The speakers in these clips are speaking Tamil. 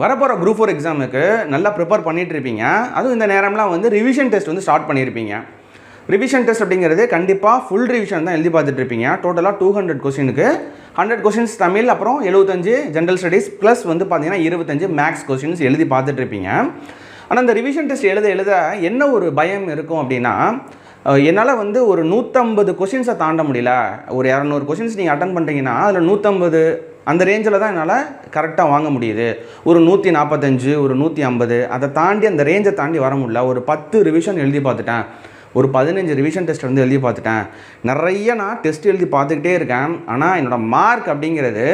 வரப்போகிற குரூப் ஃபோர் எக்ஸாமுக்கு நல்லா ப்ரிப்பேர் பண்ணிகிட்ருப்பீங்க இருப்பீங்க. அதுவும் இந்த நேரம்லாம் வந்து ரிவிஷன் டெஸ்ட் வந்து ஸ்டார்ட் பண்ணியிருப்பீங்க ரிவிஷன் டெஸ்ட் அப்படிங்கிறது கண்டிப்பாக ஃபுல் ரிவிஷன் தான் எழுதி பார்த்துட்ருப்பீங்க டோட்டலாக டூ ஹண்ட்ரட் கொஸ்டினுக்கு ஹண்ட்ரட் கொஸ்டின்ஸ் தமிழ் அப்புறம் எழுபத்தஞ்சு ஜென்ரல் ஸ்டடீஸ் ப்ளஸ் வந்து பார்த்தீங்கன்னா இருபத்தஞ்சு மேக்ஸ் கொஸ்டின்ஸ் எழுதி பார்த்துட்ருப்பீங்க ஆனால் இந்த ரிவிஷன் டெஸ்ட் எழுத எழுத என்ன ஒரு பயம் இருக்கும் அப்படின்னா என்னால் வந்து ஒரு நூற்றம்பது கொஷின்ஸை தாண்ட முடியல. ஒரு இரநூறு கொஷின்ஸ் நீங்கள் அட்டன் பண்ணுறீங்கன்னா அதில் நூற்றம்பது அந்த ரேஞ்சில் தான் என்னால் கரெக்டாக வாங்க முடியுது. ஒரு நூற்றி நாற்பத்தஞ்சு ஒரு நூற்றி ஐம்பது அதை தாண்டி அந்த ரேஞ்சை தாண்டி வர முடியல. ஒரு பத்து ரிவிஷன் எழுதி பார்த்துட்டேன். ஒரு பதினஞ்சு ரிவிஷன் டெஸ்ட் வந்து எழுதி பார்த்துட்டேன். நிறைய நான் டெஸ்ட் எழுதி பார்த்துக்கிட்டே இருக்கேன். ஆனால் என்னோடய மார்க் அப்படிங்கிறது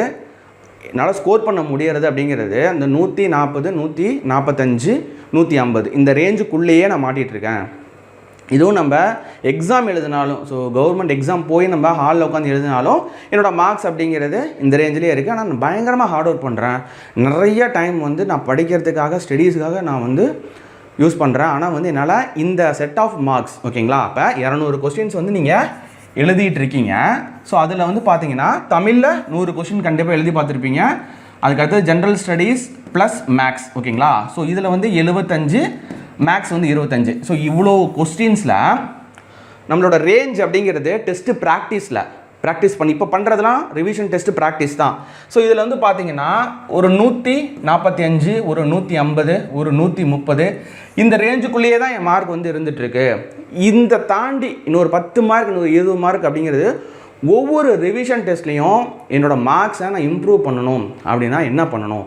என்னால் ஸ்கோர் பண்ண முடியறது அப்படிங்கிறது அந்த நூற்றி நாற்பது நூற்றி நாற்பத்தஞ்சு நூற்றி ஐம்பது இந்த ரேஞ்சுக்குள்ளேயே நான் மாட்டிகிட்டு இருக்கேன். இதுவும் நம்ம எக்ஸாம் எழுதினாலும் ஸோ கவர்மெண்ட் எக்ஸாம் போய் நம்ம ஹாலில் உட்காந்து எழுதினாலும் என்னோடய மார்க்ஸ் அப்படிங்கிறது இந்த ரேஞ்சிலே இருக்குது ஆனால் நான் பயங்கரமாக ஹார்ட் ஒர்க் பண்ணுறேன் நிறைய டைம் வந்து நான் படிக்கிறதுக்காக ஸ்டடீஸுக்காக நான் வந்து யூஸ் பண்ணுறேன் ஆனால் வந்து என்னால் இந்த செட் ஆஃப் மார்க்ஸ் ஓகேங்களா? அப்போ இரநூறு கொஸ்டின்ஸ் வந்து நீங்கள் எழுதிட்டு இருக்கீங்க. ஸோ அதில் வந்து பார்த்தீங்கன்னா தமிழில் நூறு கொஸ்டின் கண்டிப்பாக எழுதி பார்த்துருப்பீங்க. அதுக்கடுத்தது ஜென்ரல் ஸ்டடீஸ் ப்ளஸ் மேக்ஸ் ஓகேங்களா? ஸோ இதில் வந்து எழுபத்தஞ்சு மேக்ஸ் வந்து இருபத்தஞ்சு. ஸோ இவ்வளோ கொஸ்டின்ஸில் நம்மளோட ரேஞ்ச் அப்படிங்கிறது டெஸ்ட்டு ப்ராக்டிஸில் ப்ராக்டிஸ் பண்ணி இப்போ பண்ணுறதுலாம் ரிவிஷன் டெஸ்ட்டு ப்ராக்டிஸ் தான். ஸோ இதில் வந்து பார்த்தீங்கன்னா ஒரு நூற்றி நாற்பத்தி அஞ்சு ஒரு நூற்றி ஐம்பது ஒரு நூற்றி முப்பது இந்த ரேஞ்சுக்குள்ளேயே தான் என் மார்க் வந்து இருந்துகிட்ருக்கு இந்த தாண்டி இன்னொரு பத்து மார்க் இன்னொரு இருபது மார்க் அப்படிங்கிறது ஒவ்வொரு ரிவிஷன் டெஸ்ட்லேயும் என்னோடய மார்க்ஸை நான் இம்ப்ரூவ் பண்ணணும் அப்படின்னா என்ன பண்ணணும்?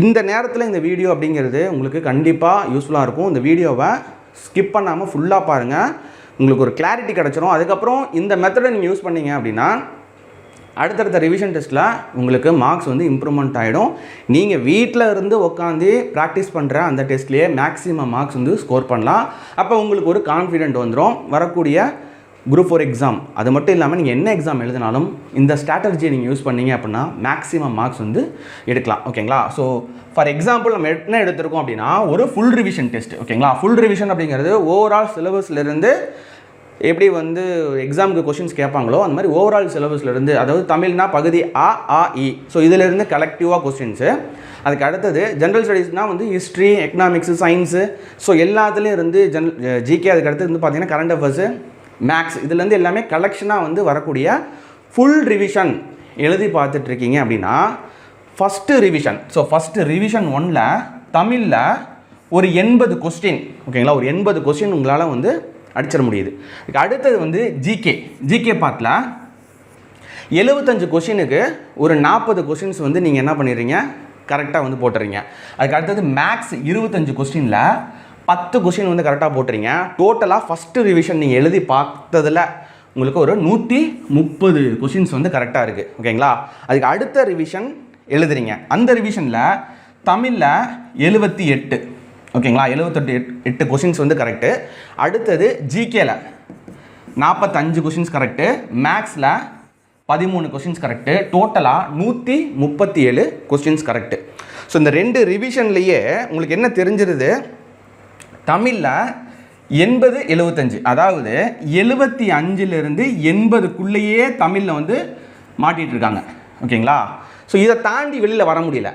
இந்த நேரத்தில் இந்த வீடியோ அப்படிங்கிறது உங்களுக்கு கண்டிப்பாக யூஸ்ஃபுல்லாக இருக்கும். இந்த வீடியோவை ஸ்கிப் பண்ணாமல் ஃபுல்லாக பாருங்கள் உங்களுக்கு ஒரு கிளாரிட்டி கிடச்சிரும். அதுக்கப்புறம் இந்த மெத்தடை நீங்கள் யூஸ் பண்ணீங்க அப்படின்னா அடுத்தடுத்த ரிவிஷன் டெஸ்ட்டில் உங்களுக்கு மார்க்ஸ் வந்து இம்ப்ரூவ்மெண்ட் ஆகிடும் நீங்கள் வீட்டில் இருந்து உட்காந்து ப்ராக்டிஸ் பண்ணுற அந்த டெஸ்ட்லேயே மேக்ஸிமம் மார்க்ஸ் வந்து ஸ்கோர் பண்ணலாம். அப்போ உங்களுக்கு ஒரு கான்ஃபிடென்ட் வந்துடும் வரக்கூடிய குரூப் ஃபோர் எக்ஸாம் அது மட்டும் இல்லாமல் நீங்கள் என்ன எக்ஸாம் எழுதினாலும் இந்த ஸ்ட்ராட்டர்ஜியை நீங்கள் யூஸ் பண்ணீங்க அப்படின்னா மேக்ஸிமம் மார்க்ஸ் வந்து எடுக்கலாம். ஓகேங்களா ஸோ ஃபார் எக்ஸாம்பிள் நம்ம என்ன எடுத்திருக்கோம் அப்படின்னா ஒரு ஃபுல் ரிவிஷன் டெஸ்ட் ஓகேங்களா ஃபுல் ரிவிஷன் அப்படிங்கிறது ஓவரால் சிலபஸ்லேருந்து எப்படி வந்து எக்ஸாமுக்கு கொஷின்ஸ் கேட்பாங்களோ அந்த மாதிரி ஓவரால் சிலபஸ்லேருந்து அதாவது தமிழ்னா பகுதி ஆ ஆ இ. ஸோ இதிலேருந்து கலெக்டிவாக கொஸ்டின்ஸு அதுக்கு அடுத்தது ஜென்ரல் ஸ்டடீஸ்னால் வந்து ஹிஸ்ட்ரி எக்கனாமிக்ஸு சயின்ஸு ஸோ எல்லாத்துலேயும் இருந்து ஜென் ஜிகே அதுக்கு அடுத்து வந்து பார்த்தீங்கன்னா கரண்ட் அஃபேர்ஸு மேக்ஸ் இதுலேருந்து எல்லாமே கலெக்ஷனாக வந்து வரக்கூடிய ஃபுல் ரிவிஷன் எழுதி பார்த்துட்ருக்கீங்க அப்படின்னா first revision so first revision ஒன்னில் தமிழில் ஒரு எண்பது கொஸ்டின் ஓகேங்களா ஒரு எண்பது கொஸ்டின் உங்களால் வந்து அடிச்சிட முடியுது. அடுத்தது வந்து ஜிகே ஜிகே பார்ட்டில் எழுபத்தஞ்சு கொஷினுக்கு ஒரு நாற்பது கொஷின்ஸ் வந்து நீங்கள் என்ன பண்ணிடுறீங்க? கரெக்டாக வந்து போட்டுறீங்க அதுக்கு அடுத்தது மேக்ஸ் இருபத்தஞ்சு கொஸ்டினில் பத்து கொஷின் வந்து கரெக்டாக போட்டுறீங்க டோட்டலாக ஃபஸ்ட்டு ரிவிஷன் நீங்கள் எழுதி பார்த்ததில் உங்களுக்கு ஒரு நூற்றி முப்பது கொஷின்ஸ் வந்து கரெக்டாக இருக்குது ஓகேங்களா அதுக்கு அடுத்த ரிவிஷன் எழுதுறீங்க. அந்த ரிவிஷனில் தமிழில் எழுபத்தி எட்டு. ஓகேங்களா எழுபத்தெட்டு எட் எட்டு கொஷின்ஸ் வந்து கரெக்டு அடுத்தது ஜிகேல நாற்பத்தஞ்சு கொஷின்ஸ் கரெக்டு மேக்ஸில் பதிமூணு கொஷின்ஸ் கரெக்டு டோட்டலாக நூற்றி முப்பத்தி ஏழு கொஸ்டின்ஸ் கரெக்டு ஸோ இந்த ரெண்டு ரிவிஷன்லேயே உங்களுக்கு என்ன தெரிஞ்சிருது? தமிழில் எண்பது எழுபத்தஞ்சு அதாவது எழுபத்தி அஞ்சுலேருந்து எண்பதுக்குள்ளேயே தமிழில் வந்து மாட்டிகிட்டு இருக்காங்க ஓகேங்களா? ஸோ இதை தாண்டி வெளியில் வர முடியல.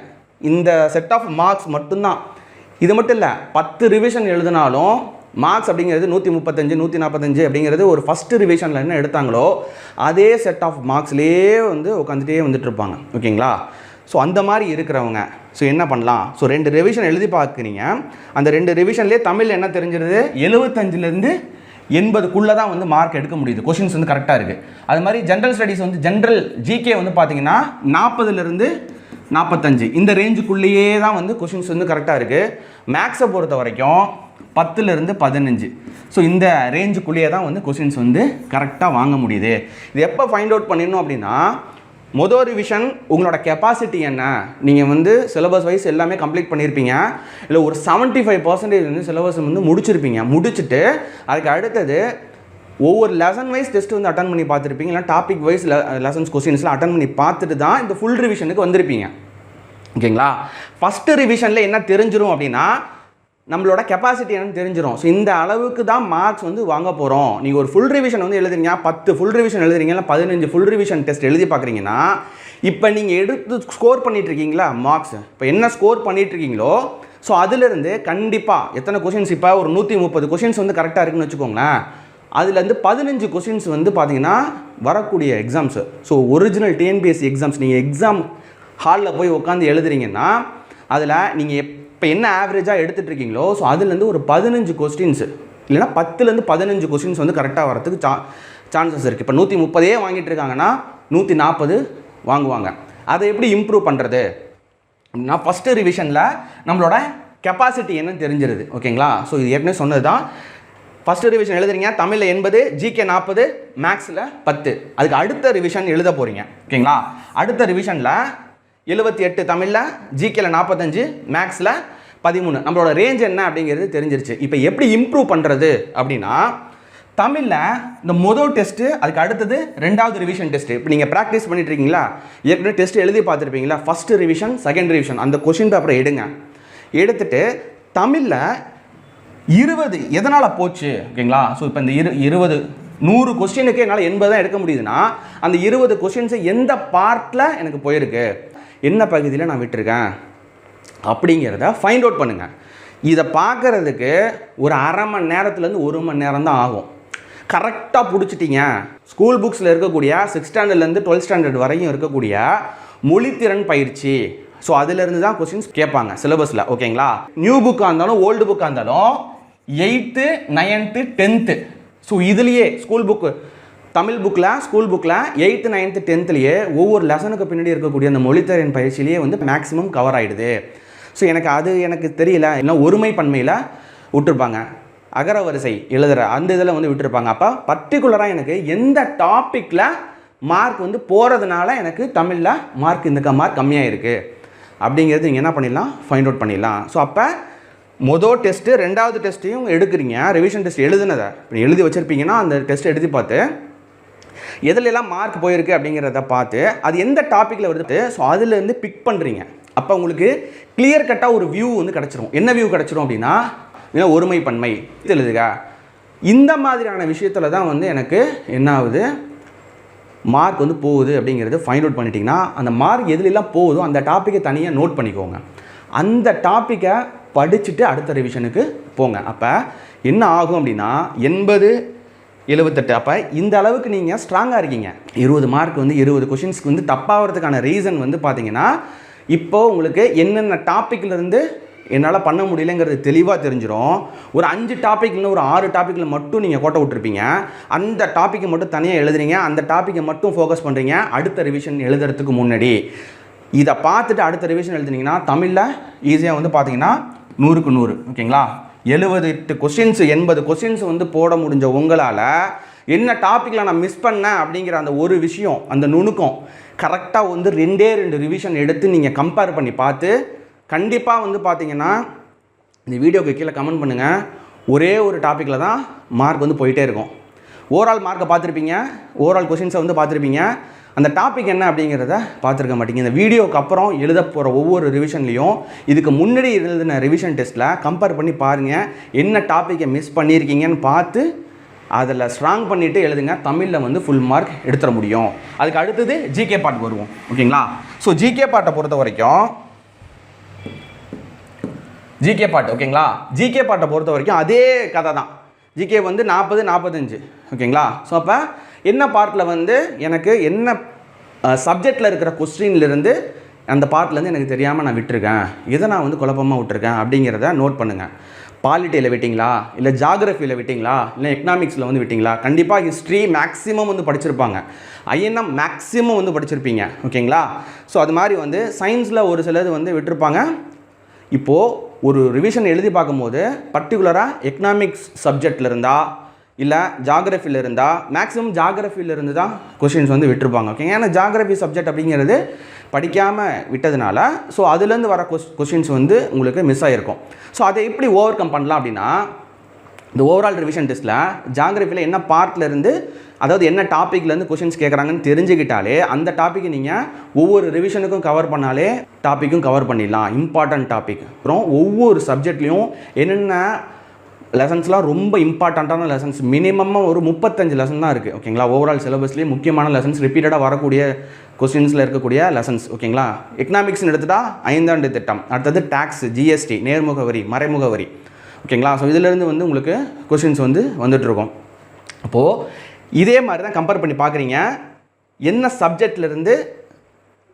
இந்த செட் ஆஃப் மார்க்ஸ் மட்டும்தான். இது மட்டும் இல்லை பத்து ரிவிஷன் எழுதினாலும் மார்க்ஸ் அப்படிங்கிறது நூற்றி முப்பத்தஞ்சு நூற்றி நாற்பத்தஞ்சு அப்படிங்கிறது ஒரு ஃபஸ்ட்டு ரிவிஷனில் என்ன எடுத்தாங்களோ அதே செட் ஆஃப் மார்க்ஸ்லேயே வந்து உட்காந்துட்டே வந்துட்டுருப்பாங்க ஓகேங்களா? ஸோ அந்த மாதிரி இருக்கிறவங்க ஸோ என்ன பண்ணலாம்? ஸோ ரெண்டு ரிவிஷன் எழுதி பார்க்குறீங்க. அந்த ரெண்டு ரிவிஷன்லேயே தமிழ் என்ன தெரிஞ்சிருது? எழுபத்தஞ்சிலேருந்து எண்பதுக்குள்ளே தான் வந்து மார்க் எடுக்க முடியுது. கொஷின்ஸ் வந்து கரெக்டாக இருக்குது அது மாதிரி ஜென்ரல் ஸ்டடீஸ் வந்து ஜென்ரல் ஜிகே வந்து பார்த்தீங்கன்னா நாற்பதுலேருந்து நாற்பத்தஞ்சு. இந்த ரேஞ்சுக்குள்ளேயே தான் வந்து கொஷின்ஸ் வந்து கரெக்டாக இருக்குது மேக்ஸை பொறுத்த வரைக்கும் பத்துலேருந்து பதினஞ்சு. ஸோ இந்த ரேஞ்சுக்குள்ளேயே தான் வந்து கொஷின்ஸ் வந்து கரெக்டாக வாங்க முடியுது. இது எப்போ ஃபைண்ட் அவுட் பண்ணிடணும் அப்படின்னா மொதல் ரிவிஷன் உங்களோட கெப்பாசிட்டி என்ன? நீங்கள் வந்து சிலபஸ் வைஸ் எல்லாமே கம்ப்ளீட் பண்ணியிருப்பீங்க இல்லை ஒரு செவன்ட்டி ஃபைவ் பர்சன்டேஜ் வந்து சிலபஸ் வந்து முடிச்சிருப்பீங்க. முடிச்சுட்டு அதுக்கு அடுத்தது ஒவ்வொரு லெசன் வைஸ் டெஸ்ட் வந்து அட்டன் பண்ணி பார்த்துருப்பீங்க. இல்லை டாபிக் வைஸ் லெசன்ஸ் கொஸ்டின்ஸ்லாம் அட்டன் பண்ணி பார்த்துட்டு தான் இந்த ஃபுல் ரிவிஷனுக்கு வந்திருப்பீங்க. ஓகேங்களா? ஃபஸ்ட்டு ரிவிஷனில் என்ன தெரிஞ்சிடும் அப்படின்னா நம்மளோட கெப்பாசிட்டி என்னன்னு தெரிஞ்சிடும் ஸோ இந்த அளவுக்கு தான் மார்க்ஸ் வந்து வாங்க போகிறோம் நீங்கள் ஒரு ஃபுல் ரிவிஷன் வந்து எழுதுறீங்க பத்து ஃபுல் ரிவிஷன் எழுதுறீங்க இல்லை பதினஞ்சு ஃபுல் ரிவிஷன் டெஸ்ட் எழுதி பார்க்குறீங்கன்னா இப்போ நீங்கள் எடுத்து ஸ்கோர் பண்ணிட்டு இருக்கீங்களா மார்க்ஸ் இப்போ என்ன ஸ்கோர் பண்ணிட்டு இருக்கீங்களோ ஸோ அதிலிருந்து கண்டிப்பாக எத்தனை கொஷின்ஸ் இப்போ ஒரு நூற்றி முப்பது கொஷின்ஸ் வந்து கரெக்டாக இருக்குன்னு வச்சுக்கோங்களேன். அதுலேருந்து பதினஞ்சு கொஷின்ஸ் வந்து பார்த்தீங்கன்னா வரக்கூடிய exams so original TNPSC exams நீங்கள் எக்ஸாம் ஹாலில் போய் உட்காந்து எழுதுறீங்கன்னா அதில் நீங்கள் எப் இப்போ என்ன ஆவரேஜாக எடுத்துகிட்டு இருக்கீங்களோ ஸோ அதுலேருந்து ஒரு பதினஞ்சு கொஸ்டின்ஸு இல்லைனா பத்துலேருந்து பதினஞ்சு கொஸ்டின்ஸ் வந்து கரெக்டாக வரதுக்கு சா சான்சஸ் இருக்குது இப்போ நூற்றி முப்பதே வாங்கிட்டு இருக்காங்கன்னா நூற்றி நாற்பது வாங்குவாங்க. அதை எப்படி இம்ப்ரூவ் பண்ணுறது நான் ஃபஸ்ட்டு ரிவிஷனில் நம்மளோட கெப்பாசிட்டி என்னன்னு தெரிஞ்சிருது ஓகேங்களா? ஸோ இது ஏற்கனவே சொன்னது தான் ஃபஸ்ட்டு ரிவிஷன் எழுதுறீங்க தமிழில் எண்பது ஜிகே நாற்பது மேக்ஸில் பத்து. அதுக்கு அடுத்த ரிவிஷன் எழுத போகிறீங்க ஓகேங்களா? அடுத்த ரிவிஷனில் எழுபத்தி எட்டு தமிழில் ஜிகேல நாற்பத்தஞ்சு மேக்ஸில் பதிமூணு. நம்மளோட ரேஞ்ச் என்ன அப்படிங்கிறது தெரிஞ்சிருச்சு. இப்போ எப்படி இம்ப்ரூவ் பண்ணுறது அப்படின்னா தமிழில் இந்த மொதல் டெஸ்ட்டு அதுக்கு அடுத்தது ரெண்டாவது ரிவிஷன் டெஸ்ட்டு இப்போ நீங்கள் ப்ராக்டிஸ் பண்ணிட்டு இருக்கீங்களா? ஏற்கனவே டெஸ்ட் எழுதி பார்த்துருப்பீங்களா? ஃபஸ்ட்டு ரிவிஷன் செகண்ட் ரிவிஷன் அந்த கொஷின் பேப்பரை எடுங்க. எடுத்துட்டு தமிழில் இருபது எதனால் போச்சு? ஓகேங்களா? ஸோ இப்போ இந்த இரு இருபது நூறு கொஸ்டினுக்கு என்னால் எண்பது தான் எடுக்க முடியுதுன்னா அந்த இருபது கொஸ்டின்ஸை எந்த பார்ட்டில் எனக்கு போயிருக்கு? என்ன பகுதியில் நான் விட்டுருக்கேன்? அப்படிங்கிறத ஃபைண்ட் அவுட் பண்ணுங்கள் இதை பார்க்குறதுக்கு ஒரு அரை மணி நேரத்துலேருந்து ஒரு மணி நேரம் தான் ஆகும். கரெக்டாக பிடிச்சிட்டிங்க. ஸ்கூல் புக்ஸில் இருக்கக்கூடிய சிக்ஸ் ஸ்டாண்டர்ட்லேருந்து டுவெல்த் ஸ்டாண்டர்ட் வரையும் இருக்கக்கூடிய மொழித்திறன் பயிற்சி. ஸோ அதுலேருந்து தான் கொஸ்டின்ஸ் கேட்பாங்க சிலபஸில் ஓகேங்களா நியூ புக்காக இருந்தாலும் ஓல்டு புக்காக இருந்தாலும் எயித்து நைன்த்து டென்த்து ஸோ இதுலேயே ஸ்கூல் புக்கு தமிழ் புக்கில் ஸ்கூல் புக்கில் எயித்து நைன்த்து டென்த்துலேயே ஒவ்வொரு லெசனுக்கு பின்னாடி இருக்கக்கூடிய அந்த மொழித்திறன் பயிற்சியிலேயே வந்து மேக்ஸிமம் கவர் ஆகிடுது ஸோ எனக்கு அது எனக்கு தெரியல. இல்லை ஒருமை பன்மையில் விட்டுருப்பாங்க. அகர வரிசை எழுதுகிற அந்த இதில் வந்து விட்டுருப்பாங்க. அப்போ பர்டிகுலராக எனக்கு எந்த டாப்பிக்கில் மார்க் வந்து போகிறதுனால எனக்கு தமிழில் மார்க் இந்த மார்க் கம்மியாக இருக்குது அப்படிங்கிறது நீங்கள் என்ன பண்ணிடலாம்? ஃபைண்ட் அவுட் பண்ணிடலாம். ஸோ அப்போ மொதல் டெஸ்ட்டு ரெண்டாவது டெஸ்ட்டையும் எடுக்கிறீங்க. ரிவிஷன் டெஸ்ட் எழுதுனதை. இப்போ எழுதி வச்சுருப்பீங்கன்னா அந்த டெஸ்ட் எழுதி பார்த்து எதுலெல்லாம் மார்க் போயிருக்கு அப்படிங்கிறத பார்த்து அது எந்த டாப்பிக்கில் வருது? ஸோ அதுலேருந்து பிக் பண்ணுறீங்க அப்போ உங்களுக்கு கிளியர் கட்டாக ஒரு வியூ வந்து கிடச்சிரும். என்ன வியூ கிடச்சிரும் அப்படின்னா ஒருமை பன்மை இது இந்த மாதிரியான விஷயத்தில் தான் வந்து எனக்கு என்ன ஆகுது? மார்க் வந்து போகுது அப்படிங்கிறது ஃபைண்ட் அவுட் பண்ணிட்டீங்கன்னா அந்த மார்க் எதுலெல்லாம் போகுதோ அந்த டாப்பிக்கை தனியாக நோட் பண்ணிக்கோங்க. அந்த டாப்பிக்கை படிச்சுட்டு அடுத்த ரிவிஷனுக்கு போங்க. அப்போ என்ன ஆகும் அப்படின்னா எண்பது எழுபத்தெட்டு அப்போ இந்த அளவுக்கு நீங்கள் ஸ்ட்ராங்காக இருக்கீங்க. இருபது மார்க் வந்து இருபது கொஷின்ஸ்க்கு வந்து தப்பாகிறதுக்கான ரீசன் வந்து பார்த்தீங்கன்னா இப்போ உங்களுக்கு என்னென்ன டாப்பிக்லேருந்து என்னால் பண்ண முடியலங்கிறது தெளிவாக தெரிஞ்சிடும் ஒரு அஞ்சு டாப்பிக்னு ஒரு ஆறு டாப்பிக்கில் மட்டும் நீங்கள் கோட்டை விட்டுருப்பீங்க. அந்த டாப்பிக்கை மட்டும் தனியாக எழுதுறீங்க. அந்த டாப்பிக்கை மட்டும் ஃபோக்கஸ் பண்ணுறீங்க அடுத்த ரிவிஷன் எழுதுறதுக்கு முன்னாடி. இதை பார்த்துட்டு அடுத்த ரிவிஷன் எழுதுனீங்கன்னா தமிழில் ஈஸியாக வந்து பார்த்தீங்கன்னா நூறுக்கு நூறு. ஓகேங்களா? எழுபது எட்டு கொஷின்ஸ் எண்பது கொஷின்ஸ் வந்து போட முடிஞ்ச உங்களால் என்ன டாப்பிக்கில் நான் மிஸ் பண்ணேன் அப்படிங்கிற அந்த ஒரு விஷயம் அந்த நுணுக்கம் கரெக்டாக வந்து ரெண்டே ரெண்டு ரிவிஷன் எடுத்து நீங்கள் கம்பேர் பண்ணி பார்த்து கண்டிப்பாக வந்து பார்த்தீங்கன்னா இந்த வீடியோக்கு கீழே கமெண்ட் பண்ணுங்கள் ஒரே ஒரு டாப்பிக்கில் தான் மார்க் வந்து போயிட்டே இருக்கும். ஓவரால் மார்க்கை பார்த்துருப்பீங்க. ஓவரால் கொஷின்ஸை வந்து பார்த்துருப்பீங்க. அந்த டாபிக் என்ன அப்படிங்கிறத பார்த்துருக்க மாட்டீங்க. இந்த வீடியோக்கு அப்புறம் எழுத போகிற ஒவ்வொரு ரிவிஷன்லேயும் இதுக்கு முன்னாடி எழுதின ரிவிஷன் டெஸ்ட்டில் கம்பேர் பண்ணி பாருங்கள் என்ன டாப்பிக்கை மிஸ் பண்ணியிருக்கீங்கன்னு பார்த்து அதில் ஸ்ட்ராங் பண்ணிவிட்டு எழுதுங்க தமிழில் வந்து ஃபுல் மார்க் எடுத்துட முடியும். அதுக்கு அடுத்தது ஜிகே பாட்டுக்கு வருவோம். ஓகேங்களா? ஸோ ஜிகே பாட்டை பொறுத்த வரைக்கும் ஜிகே பாட்டு ஓகேங்களா? ஜிகே பாட்டை பொறுத்த வரைக்கும் அதே கதை தான். ஜிகே வந்து நாற்பது நாற்பத்தஞ்சு. ஓகேங்களா? ஸோ அப்போ என்ன பார்ட்டில் வந்து எனக்கு என்ன சப்ஜெக்டில் இருக்கிற கொஸ்டின்லேருந்து அந்த பார்ட்லேருந்து எனக்கு தெரியாமல் நான் விட்டுருக்கேன். இதை நான் வந்து குழப்பமாக விட்டுருக்கேன் அப்படிங்கிறத நோட் பண்ணுங்கள் பாலிட்டியில் விட்டிங்களா? இல்லை ஜாகிரஃபியில் விட்டிங்களா? இல்லை எக்கனாமிக்ஸில் வந்து விட்டிங்களா? கண்டிப்பாக ஹிஸ்ட்ரி மேக்ஸிமம் வந்து படிச்சிருப்பாங்க. ஐஎன்எம் மேக்ஸிமம் வந்து படிச்சிருப்பீங்க. ஓகேங்களா? ஸோ அது மாதிரி வந்து சயின்ஸில் ஒரு சிலது வந்து விட்டுருப்பாங்க. இப்போது ஒரு ரிவிஷன் எழுதி பார்க்கும்போது பர்டிகுலராக எக்கனாமிக்ஸ் சப்ஜெக்டில் இருந்தால் இல்லை ஜாகிரஃபியில் இருந்தால் மேக்ஸிமம் ஜாகிரஃபியில் இருந்து தான் கொஷின்ஸ் வந்து விட்டுருப்பாங்க. ஓகேங்க? ஏன்னா ஜாகிரஃபி சப்ஜெக்ட் அப்படிங்கிறது படிக்காமல் விட்டதுனால ஸோ அதுலேருந்து வர கொஸ் கொஷின்ஸ் வந்து உங்களுக்கு மிஸ் ஆகிருக்கும் ஸோ அதை எப்படி ஓவர் கம் பண்ணலாம் அப்படின்னா இந்த ஓவரால் ரிவிஷன் டெஸ்ட்டில் ஜாகிரஃபியில் என்ன பார்ட்லேருந்து அதாவது என்ன டாப்பிக்லேருந்து கொஷின்ஸ் கேட்குறாங்கன்னு தெரிஞ்சுக்கிட்டாலே அந்த டாப்பிக்கை நீங்கள் ஒவ்வொரு ரிவிஷனுக்கும் கவர் பண்ணாலே டாப்பிக்கும் கவர் பண்ணிடலாம். இம்பார்ட்டன்ட் டாபிக் அப்புறம் ஒவ்வொரு சப்ஜெக்ட்லேயும் என்னென்ன லெசன்ஸ்லாம் ரொம்ப இம்பார்ட்டண்ட்டான லெசன்ஸ் மினிமமாக ஒரு முப்பத்தஞ்சு லெசன் தான் இருக்குது ஓகேங்களா ஓவரால் சிலபஸ்லேயே முக்கியமான லெசன்ஸ் ரிப்பீட்டடாக வரக்கூடிய கொஸ்டின்ஸில் இருக்கக்கூடிய லெசன்ஸ் ஓகேங்களா எக்கனாமிக்ஸ்னு எடுத்துட்டா ஐந்தாண்டு திட்டம் அடுத்தது டேக்ஸ் ஜிஎஸ்டி நேர்முக வரி மறைமுக வரி ஓகேங்களா ஸோ இதிலேருந்து வந்து உங்களுக்கு கொஸ்டின்ஸ் வந்து வந்துட்டுருக்கும். அப்போது இதே மாதிரி தான் கம்பேர் பண்ணி பார்க்குறீங்க. என்ன சப்ஜெக்ட்லேருந்து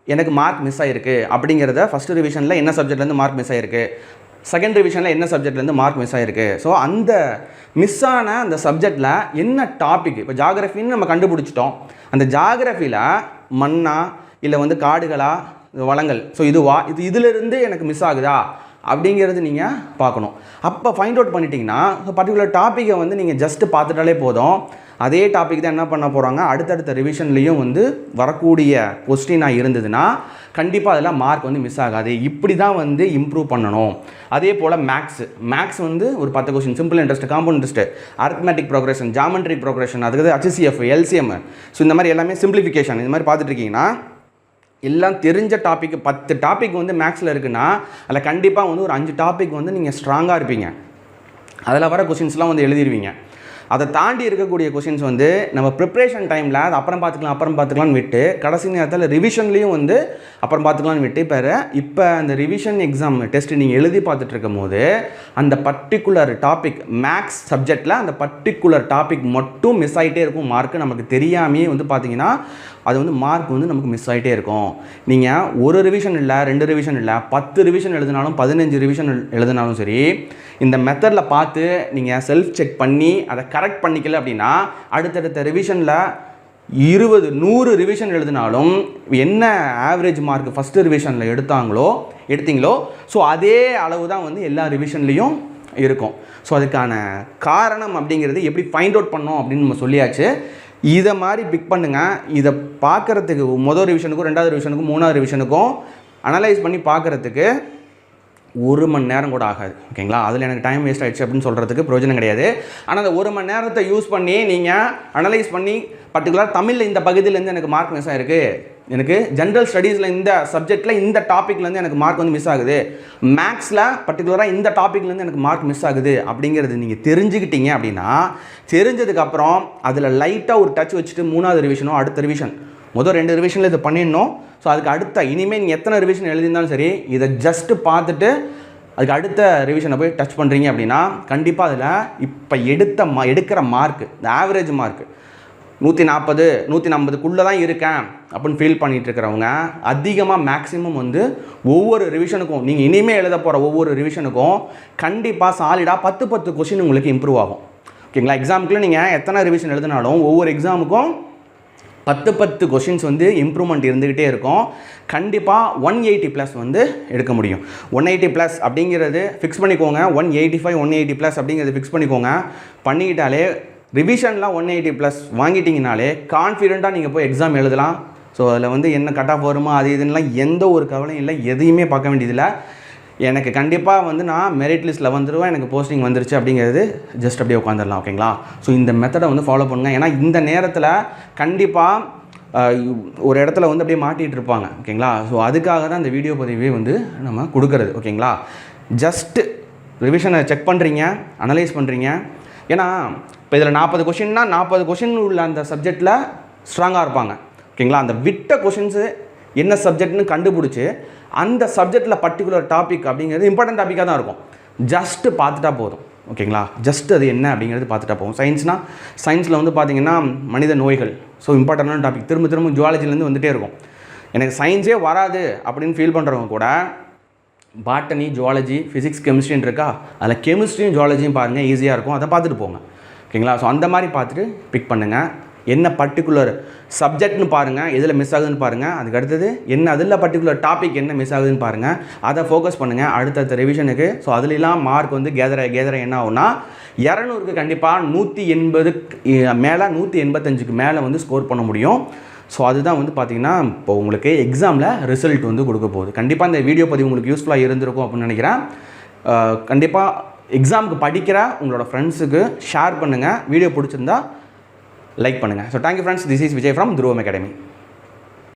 எனக்கு மார்க் மிஸ் ஆகிருக்கு அப்படிங்கிறத ஃபஸ்ட்டு ரிவிஷனில் என்ன சப்ஜெக்ட்லேருந்து மார்க் மிஸ் ஆகிருக்கு செகண்ட் ரிவிஷனில் என்ன சப்ஜெக்ட்லேருந்து மார்க் மிஸ் ஆகிருக்கு ஸோ அந்த மிஸ் ஆன அந்த சப்ஜெக்டில் என்ன டாபிக் இப்போ ஜாகிரஃபின்னு நம்ம கண்டுபிடிச்சிட்டோம். அந்த ஜாகிரஃபியில் மண்ணா இல்லை வந்து காடுகளா வளங்கள். ஸோ இதுவா? இது இதிலிருந்து எனக்கு மிஸ் ஆகுதா? அப்படிங்கிறது நீங்கள் பார்க்கணும். அப்போ ஃபைண்ட் அவுட் பண்ணிட்டீங்கன்னா பர்டிகுலர் டாப்பிக்கை வந்து நீங்கள் ஜஸ்ட்டு பார்த்துட்டாலே போதும். அதே டாபிக் தான் என்ன பண்ண போகிறாங்க அடுத்தடுத்த ரிவிஷன்லேயும் வந்து வரக்கூடிய கொஸ்டினாக இருந்ததுன்னா கண்டிப்பாக அதில் மார்க் வந்து மிஸ் ஆகாது. இப்படி தான் வந்து இம்ப்ரூவ் பண்ணணும். அதே போல் மேக்ஸ் மேக்ஸ் வந்து ஒரு பத்து question simple interest compound interest arithmetic progression geometry progression அதுக்கு ஹச்சிசிஎஃப் எல்சிஎம் ஸோ இந்த மாதிரி எல்லாமே சிம்பிளிஃபிகேஷன் இந்த மாதிரி பார்த்துட்டு இருக்கீங்கன்னா எல்லாம் தெரிஞ்ச டாபிக் பத்து டாபிக் வந்து மேக்ஸில் இருக்குன்னா அதில் கண்டிப்பாக வந்து ஒரு அஞ்சு டாபிக் வந்து நீங்கள் ஸ்ட்ராங்காக இருப்பீங்க. அதில் வர கொஷின்ஸ்லாம் வந்து எழுதிடுவீங்க அதை தாண்டி இருக்கக்கூடிய கொஷின்ஸ் வந்து நம்ம ப்ரிப்ரேஷன் டைமில் அது அப்புறம் பார்த்துக்கலாம் அப்புறம் பார்த்துக்கலாம்னு விட்டு கடைசி நேரத்தில் ரிவிஷன்லேயும் வந்து அப்புறம் பார்த்துக்கலாம்னு விட்டு இப்போ இப்போ அந்த ரிவிஷன் எக்ஸாம் டெஸ்ட் நீங்கள் எழுதி பார்த்துட்டு இருக்கும் போது அந்த பர்டிகுலர் டாபிக் மேக்ஸ் சப்ஜெக்டில் அந்த பர்டிகுலர் டாபிக் மட்டும் மிஸ் ஆகிட்டே இருக்கும் மார்க்கு நமக்கு தெரியாமையே வந்து பார்த்தீங்கன்னா அது வந்து மார்க் வந்து நமக்கு மிஸ் ஆகிட்டே இருக்கும். நீங்கள் ஒரு ரிவிஷன் இல்லை ரெண்டு ரிவிஷன் இல்லை பத்து ரிவிஷன் எழுதினாலும் பதினஞ்சு ரிவிஷன் எழுதினாலும் சரி இந்த மெத்தடில் பார்த்து நீங்கள் செல்ஃப் செக் பண்ணி அதை கரெக்ட் பண்ணிக்கல அப்படின்னா அடுத்தடுத்த ரிவிஷனில் இருபது நூறு ரிவிஷன் எழுதினாலும் என்ன ஆவரேஜ் மார்க் ஃபஸ்ட்டு ரிவிஷனில் எடுத்தாங்களோ எடுத்தீங்களோ ஸோ அதே அளவு தான் வந்து எல்லா ரிவிஷன்லேயும் இருக்கும். ஸோ அதுக்கான காரணம் அப்படிங்கிறது எப்படி ஃபைண்ட் அவுட் பண்ணோம் அப்படின்னு நம்ம சொல்லியாச்சு. இதை மாதிரி பிக் பண்ணுங்கள் இதை பார்க்குறதுக்கு மொதல் ரிவிஷனுக்கும் ரெண்டாவது ரிவிஷனுக்கும் மூணாவது ரிவிஷனுக்கும் அனலைஸ் பண்ணி பார்க்குறதுக்கு ஒரு மணி நேரம் கூட ஆகாது. ஓகேங்களா அதில் எனக்கு டைம் வேஸ்ட் ஆகிடுச்சு அப்படின்னு சொல்கிறதுக்கு பிரயோஜனம் கிடையாது. ஆனால் அந்த ஒரு மணி நேரத்தை யூஸ் பண்ணி நீங்கள் அனலைஸ் பண்ணி பர்டிகுலர் தமிழில் இந்த பகுதியிலேருந்து எனக்கு மார்க் மிஸ் ஆயிருக்கு. எனக்கு ஜென்ரல் ஸ்டடீஸில் இந்த சப்ஜெக்டில் இந்த டாப்பிக்லேருந்து எனக்கு மார்க் வந்து மிஸ் ஆகுது. மேக்ஸில் பர்டிகுலராக இந்த டாப்பிக்லேருந்து எனக்கு மார்க் மிஸ் ஆகுது அப்படிங்கிறது நீங்கள் தெரிஞ்சுக்கிட்டீங்க அப்படின்னா தெரிஞ்சதுக்கப்புறம் அதில் லைட்டாக ஒரு டச் வச்சுட்டு மூணாவது ரிவிஷனோ அடுத்த ரிவிஷன் முதல் ரெண்டு ரிவிஷனில் இதை பண்ணிடணும். ஸோ அதுக்கு அடுத்த இனிமேல் நீங்கள் எத்தனை ரிவிஷன் எழுதியிருந்தாலும் சரி இதை ஜஸ்ட்டு பார்த்துட்டு அதுக்கு அடுத்த ரிவிஷனை போய் டச் பண்ணுறீங்க அப்படின்னா கண்டிப்பாக அதில் இப்போ எடுத்த மா எடுக்கிற மார்க்கு இந்த ஆவரேஜ் மார்க்கு நூற்றி நாற்பது நூற்றி நாற்பதுக்குள்ளே தான் இருக்கேன் அப்படின்னு ஃபீல் பண்ணிட்டு இருக்கிறவங்க அதிகமாக மேக்ஸிமம் வந்து ஒவ்வொரு ரிவிஷனுக்கும் நீங்கள் இனிமேல் எழுத போகிற ஒவ்வொரு ரிவிஷனுக்கும் கண்டிப்பாக சாலிடாக பத்து பத்து கொஷின் உங்களுக்கு இம்ப்ரூவ் ஆகும். ஓகேங்களா எக்ஸாமுக்குள்ள நீங்கள் எத்தனை ரிவிஷன் எழுதினாலும் ஒவ்வொரு எக்ஸாமுக்கும் பத்து பத்து கொஷின்ஸ் வந்து இம்ப்ரூவ்மெண்ட் இருந்துக்கிட்டே இருக்கும். கண்டிப்பாக ஒன் எயிட்டி ப்ளஸ் வந்து எடுக்க முடியும். ஒன் எயிட்டி ப்ளஸ் அப்படிங்கிறது ஃபிக்ஸ் பண்ணிக்கோங்க. One eighty five one eighty plus அப்படிங்கிறது ஃபிக்ஸ் பண்ணிக்கோங்க. பண்ணிக்கிட்டாலே ரிவிஷன்லாம் ஒன் எயிட்டி ப்ளஸ் வாங்கிட்டீங்கனாலே கான்ஃபிடெண்ட்டாக நீங்கள் போய் எக்ஸாம் எழுதலாம். ஸோ அதில் வந்து என்ன கட் ஆஃப் வருமா அது இதுன்னெலாம் எந்த ஒரு கவலையும் இல்லை. எதையுமே பார்க்க வேண்டியதில்லை. எனக்கு கண்டிப்பாக வந்து நான் மெரிட் லிஸ்ட்டில் வந்துடுவேன் எனக்கு போஸ்டிங் வந்துருச்சு அப்படிங்கிறது ஜஸ்ட் அப்படியே உட்காந்துடலாம் ஓகேங்களா ஸோ இந்த மெத்தடை வந்து ஃபாலோ பண்ணுங்கள் ஏன்னா இந்த நேரத்தில் கண்டிப்பாக ஒரு இடத்துல வந்து அப்படியே மாட்டிகிட்டு இருப்பாங்க ஓகேங்களா ஸோ அதுக்காக தான் இந்த வீடியோ பதிவே வந்து நம்ம கொடுக்கறது ஓகேங்களா ஜஸ்ட்டு ரிவிஷனை செக் பண்ணுறீங்க அனலைஸ் பண்ணுறீங்க ஏன்னா இப்போ இதில் நாற்பது கொஷின்னா நாற்பது கொஷின் உள்ள அந்த சப்ஜெக்டில் ஸ்ட்ராங்காக இருப்பாங்க. ஓகேங்களா அந்த விட்ட கொஷின்ஸு என்ன சப்ஜெக்ட்னு கண்டுபிடிச்சி அந்த சப்ஜெக்டில் பர்டிகுலர் டாபிக் அப்படிங்கிறது இம்பார்ட்டன்ட் டாப்பிக்காக தான் இருக்கும். ஜஸ்ட்டு பார்த்துட்டா போதும். ஓகேங்களா ஜஸ்ட் அது என்ன அப்படிங்கிறது பார்த்துட்டா போகும் சயின்ஸ்னால் சயின்ஸில் வந்து பார்த்தீங்கன்னா மனித நோய்கள். ஸோ இம்பார்ட்டண்டான டாபிக் திரும்ப திரும்ப ஜுவாலஜிலேருந்து வந்துகிட்டே இருக்கும். எனக்கு சயின்ஸே வராது அப்படின்னு ஃபீல் பண்ணுறவங்க கூட பாட்டனி ஜுவாலஜி ஃபிசிக்ஸ் கெமிஸ்ட்ரின்னு இருக்கா? அதில் கெமிஸ்ட்ரியும் ஜுவாலஜியும் பாருங்கள் ஈஸியாக இருக்கும். அதை பார்த்துட்டு போங்க. ஓகேங்களா? ஸோ அந்த மாதிரி பார்த்துட்டு பிக் பண்ணுங்கள் என்ன பர்டிகுலர் சப்ஜெக்ட்னு பாருங்கள் எதில் மிஸ் ஆகுதுன்னு பாருங்கள் அதுக்கு அடுத்தது என்ன அதில் பர்டிகுலர் டாபிக் என்ன மிஸ் ஆகுதுன்னு பாருங்கள் அதை ஃபோக்கஸ் பண்ணுங்கள் அடுத்தடுத்த ரிவிஷனுக்கு ஸோ அதுலலாம் மார்க் வந்து கேதர கேதர என்ன ஆகும்னா இரநூறுக்கு கண்டிப்பாக நூற்றி எண்பது மேலே நூற்றி எண்பத்தஞ்சுக்கு மேலே வந்து ஸ்கோர் பண்ண முடியும். ஸோ அதுதான் வந்து பார்த்திங்கன்னா இப்போ உங்களுக்கு எக்ஸாமில் ரிசல்ட் வந்து கொடுக்க போகுது. கண்டிப்பாக இந்த வீடியோ பதிவு உங்களுக்கு யூஸ்ஃபுல்லாக இருந்திருக்கும் அப்படின்னு நினைக்கிறேன். கண்டிப்பாக எக்ஸாமுக்கு படிக்கிற உங்களோட ஃப்ரெண்ட்ஸுக்கு ஷேர் பண்ணுங்கள் வீடியோ பிடிச்சிருந்தா லைக் பண்ணுங்கள் so thank you friends this is Vijay from Dhruvam academy